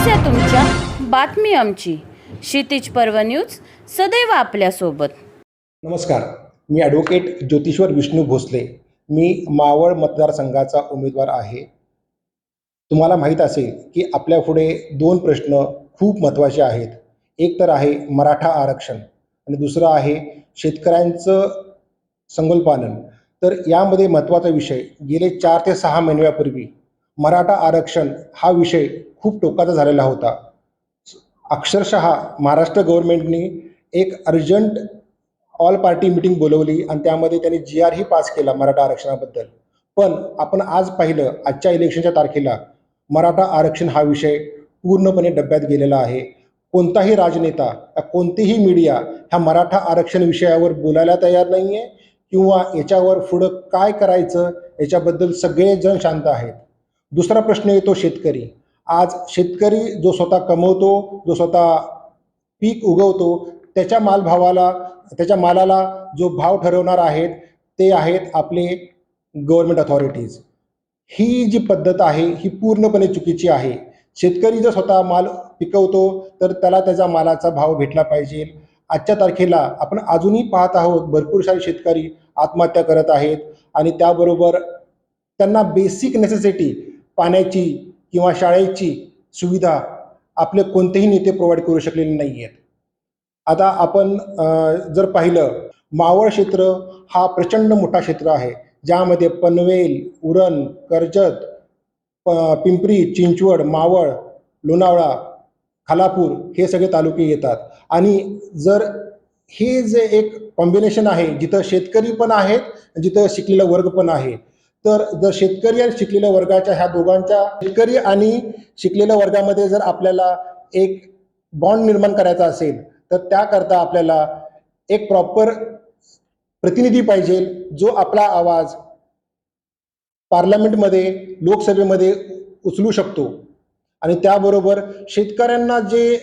समस्या तुमच्या बातमी आमची. क्षितिज पर्व न्यूज सदैव आपल्यासोबत. नमस्कार मी ॲडव्होकेट ज्योतिश्वर विष्णू भोसले. मी मावळ मतदारसंघाचा उमेदवार आहे. तुम्हाला माहीत असेल की आपल्यापुढे दोन प्रश्न खूप महत्त्वाचे आहेत. एक तर आहे मराठा आरक्षण आणि दुसरं आहे शेतकऱ्यांचं संगोलपालन तर यामध्ये महत्त्वाचा विषय गेले चार ते सहा महिन्यापूर्वी मराठा आरक्षण हा विषय खूप टोकाचा झालेला होता. अक्षरशः महाराष्ट्र गव्हर्नमेंटनी एक अर्जंट ऑल पार्टी मिटिंग बोलवली आणि त्यामध्ये त्यांनी जी आरही पास केला मराठा आरक्षणाबद्दल. पण आपण आज पाहिलं आजच्या इलेक्शनच्या तारखेला मराठा आरक्षण हा विषय पूर्णपणे डब्यात गेलेला आहे. कोणताही राजनेता कोणतीही मीडिया ह्या मराठा आरक्षण विषयावर बोलायला तयार नाही आहे किंवा याच्यावर पुढं काय करायचं याच्याबद्दल सगळेजण शांत आहेत. दुसरा प्रश्न येतो शेतकरी. आज शेतकरी जो स्वतः कमवतो जो स्वतः पीक उगवतो त्याच्या मालभावाला त्याच्या मालाला जो भाव ठरवणार आहेत ते आहेत आपले गव्हर्नमेंट अथॉरिटीज ही जी पद्धत आहे ही पूर्णपणे चुकीची आहे. शेतकरी जर स्वतः माल पिकवतो तर त्याला त्याचा मालाचा भाव भेटला पाहिजे. आजच्या तारखेला आपण अजूनही पाहत आहोत भरपूर सारे शेतकरी आत्महत्या करत आहेत आणि त्याबरोबर त्यांना बेसिक नेसेसिटी पाण्याची किंवा शाळेची सुविधा आपले कोणतेही नेते प्रोव्हाइड करू शकलेले नाही आहेत आता आपण जर पाहिलं मावळ क्षेत्र हा प्रचंड मोठा क्षेत्र आहे. ज्यामध्ये पनवेल उरण कर्जत प पिंपरी चिंचवड मावळ लोणावळा खालापूर हे सगळे तालुके येतात. आणि जर हे जे एक कॉम्बिनेशन आहे जिथं शेतकरी पण आहेत जिथं शिकलेला वर्ग पण आहे तर जर शेतकरी आणि शिकलेल्या वर्गाच्या ह्या दोघांच्या शेतकरी आणि शिकलेल्या वर्गामध्ये जर आपल्याला एक बॉन्ड निर्माण करायचा असेल तर त्याकरता आपल्याला एक प्रॉपर प्रतिनिधी पाहिजे जो आपला आवाज पार्लमेंटमध्ये लोकसभेमध्ये उचलू शकतो. आणि त्याबरोबर शेतकऱ्यांना जे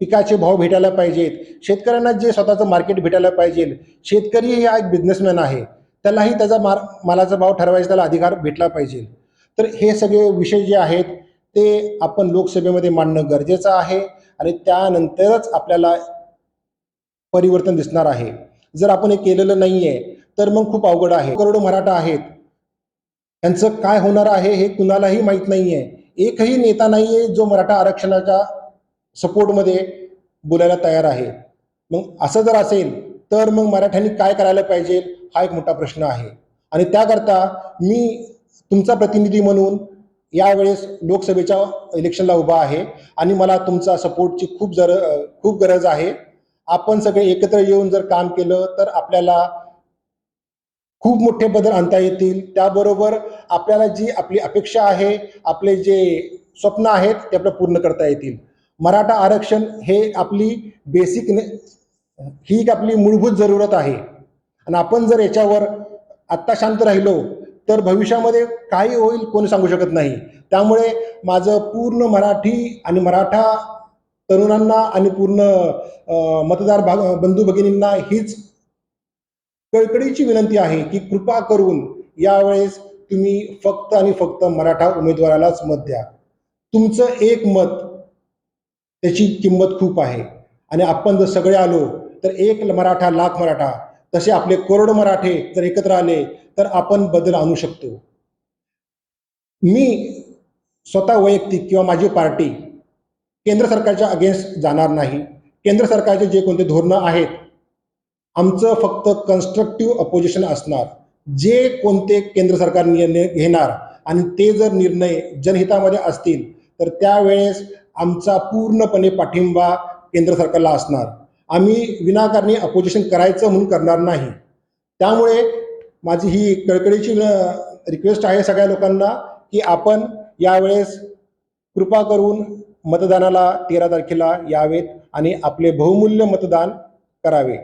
पिकाचे भाव भेटायला पाहिजेत शेतकऱ्यांना जे स्वतःचं मार्केट भेटायला पाहिजे शेतकरी हा एक बिझनेसमॅन आहे. त्यालाही त्याचा मार मालाचा भाव ठरवायचा त्याला अधिकार भेटला पाहिजे. तर हे सगळे विषय जे आहेत ते आपण लोकसभेमध्ये मांडणं गरजेचं आहे आणि त्यानंतरच आपल्याला परिवर्तन दिसणार आहे. जर आपण हे केलेलं नाही आहे तर मग खूप अवघड आहे. करोडो मराठा आहेत. त्यांचं काय होणार आहे हे कुणालाही माहीत नाही आहे एकही नेता नाही आहे जो मराठा आरक्षणाच्या सपोर्टमध्ये बोलायला तयार आहे. मग असं जर असेल तर मग मराठ्यांनी काय करायला पाहिजे? हा एक मोठा प्रश्न आहे. आणि त्याकरता मी तुमचा प्रतिनिधी म्हणून यावेळेस लोकसभेच्या इलेक्शनला उभा आहे. आणि मला तुमचा सपोर्टची खूप जर खूप गरज आहे. आपण सगळे एकत्र येऊन जर काम केलं तर आपल्याला खूप मोठे बदल आणता येतील. त्याबरोबर आपल्याला जी आपली अपेक्षा आहे आपले जे स्वप्न आहेत ते आपलं पूर्ण करता येतील. मराठा आरक्षण हे आपली बेसिक ही एक आपली मूलभूत जरूरत आहे. आणि आपण जर याच्यावर आत्ता शांत राहिलो तर भविष्यामध्ये काही होईल कोणी सांगू शकत नाही. त्यामुळे माझं पूर्ण मराठी आणि मराठा तरुणांना आणि पूर्ण मतदार भाग बंधू भगिनींना हीच कळकळीची विनंती आहे की कृपा करून यावेळेस तुम्ही फक्त आणि फक्त मराठा उमेदवारालाच मत द्या. तुमचं एक मत त्याची किंमत खूप आहे. आणि आपण जर सगळे आलो तर एक मराठा लाख मराठा तसे आपले करोड मराठे जर एकत्र आले तर आपण बदल आणू शकतो. मी स्वतः वैयक्तिक किंवा माझी पार्टी केंद्र सरकारच्या अगेन्स्ट जाणार नाही. केंद्र सरकारचे जे कोणते धोरणं आहेत आमचं फक्त कन्स्ट्रक्टिव्ह अपोजिशन असणार. जे कोणते केंद्र सरकार निर्णय घेणार आणि ते जर निर्णय जनहितामध्ये असतील तर त्यावेळेस आमचा पूर्णपणे पाठिंबा केंद्र सरकारला असणार. आम्ही विनाकारणी अपोजिशन करायचं म्हणून करणार नाही. त्यामुळे माझी ही कळकळीची रिक्वेस्ट आहे सगळ्या लोकांना की आपण यावेळेस कृपा करून मतदानाला तेरा तारखेला यावेत आणि आपले बहुमूल्य मतदान करावे.